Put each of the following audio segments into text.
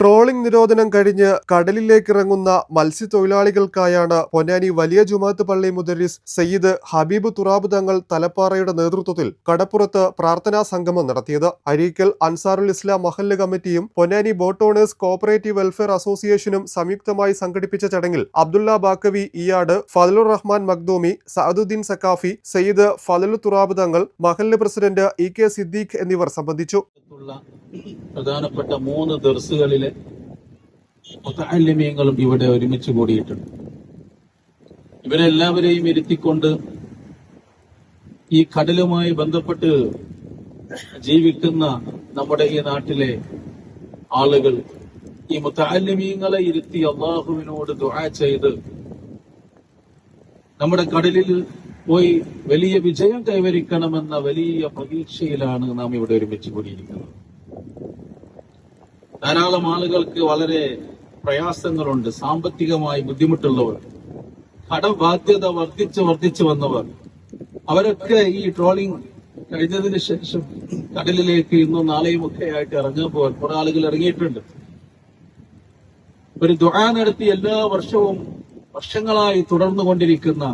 Trawling നിരോധനം കഴിഞ്ഞ് കടലിലേക്ക് കടലിലേക്കിറങ്ങുന്ന മത്സ്യത്തൊഴിലാളികൾക്കായാണ് പൊന്നാനി വലിയ ജുമാത്ത് പള്ളി മുദരിസ് സയ്യിദ് ഹബീബ് തുറാബ് തങ്ങൾ തലപ്പാറയുടെ നേതൃത്വത്തിൽ കടപ്പുറത്ത് പ്രാർത്ഥനാ സംഗമം നടത്തിയത്. അരീക്കൽ അൻസാറുൽ ഇസ്ലാം മഹല്ല് കമ്മിറ്റിയും Ponnani boat owners cooperative welfare അസോസിയേഷനും സംയുക്തമായി സംഘടിപ്പിച്ച ചടങ്ങിൽ അബ്ദുള്ള ബാക്കവി ഇയാട് ഫതലുർ റഹ്മാൻ മഖ്ദൂമി സഅദുദ്ദീൻ സക്കാഫി സയ്യിദ് ഫതലു തുറാബ് തങ്ങൾ മഹല്ല് പ്രസിഡന്റ് ഇ കെ സിദ്ദീഖ് എന്നിവർ സംബന്ധിച്ചു. പ്രധാനപ്പെട്ട മൂന്ന് ദർസുകളിലെ മുത്തല്യമീങ്ങളും ഇവിടെ ഒരുമിച്ച് കൂടിയിട്ടുണ്ട്. ഇവരെല്ലാവരെയും ഇരുത്തിക്കൊണ്ട് ഈ കടലുമായി ബന്ധപ്പെട്ട് ജീവിക്കുന്ന നമ്മുടെ ഈ നാട്ടിലെ ആളുകൾ ഈ മുത്തല്യമീങ്ങളെ ഇരുത്തി അള്ളാഹുവിനോട് ദുആ ചെയ്ത് നമ്മുടെ കടലിൽ പോയി വലിയ വിജയം കൈവരിക്കണമെന്ന വലിയ പ്രതീക്ഷയിലാണ് നാം ഇവിടെ ഒരുമിച്ച് കൂടിയിരിക്കുന്നത്. ധാരാളം ആളുകൾക്ക് വളരെ പ്രയാസങ്ങളുണ്ട് സാമ്പത്തികമായി ബുദ്ധിമുട്ടുള്ളവർ കടബാധ്യത വർദ്ധിച്ച് വർദ്ധിച്ചു വന്നവർ. അവരൊക്കെ ഈ ട്രോളിംഗ് കഴിഞ്ഞതിന് ശേഷം കടലിലേക്ക് ഇന്നും നാളെയും ഒക്കെ ആയിട്ട് ഇറങ്ങാൻ പോകാൻ കുറെ ആളുകൾ ഇറങ്ങിയിട്ടുണ്ട്. ഒരു ദുആ നടത്തി എല്ലാ വർഷവും വർഷങ്ങളായി തുടർന്നു കൊണ്ടിരിക്കുന്ന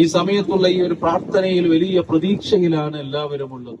ഈ സമയത്തുള്ള ഈ ഒരു പ്രാർത്ഥനയിൽ വലിയ പ്രതീക്ഷയിലാണ് എല്ലാവരും ഉള്ളത്.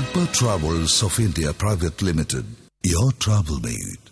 Akbar Travels of India Private Limited. Your travel mate.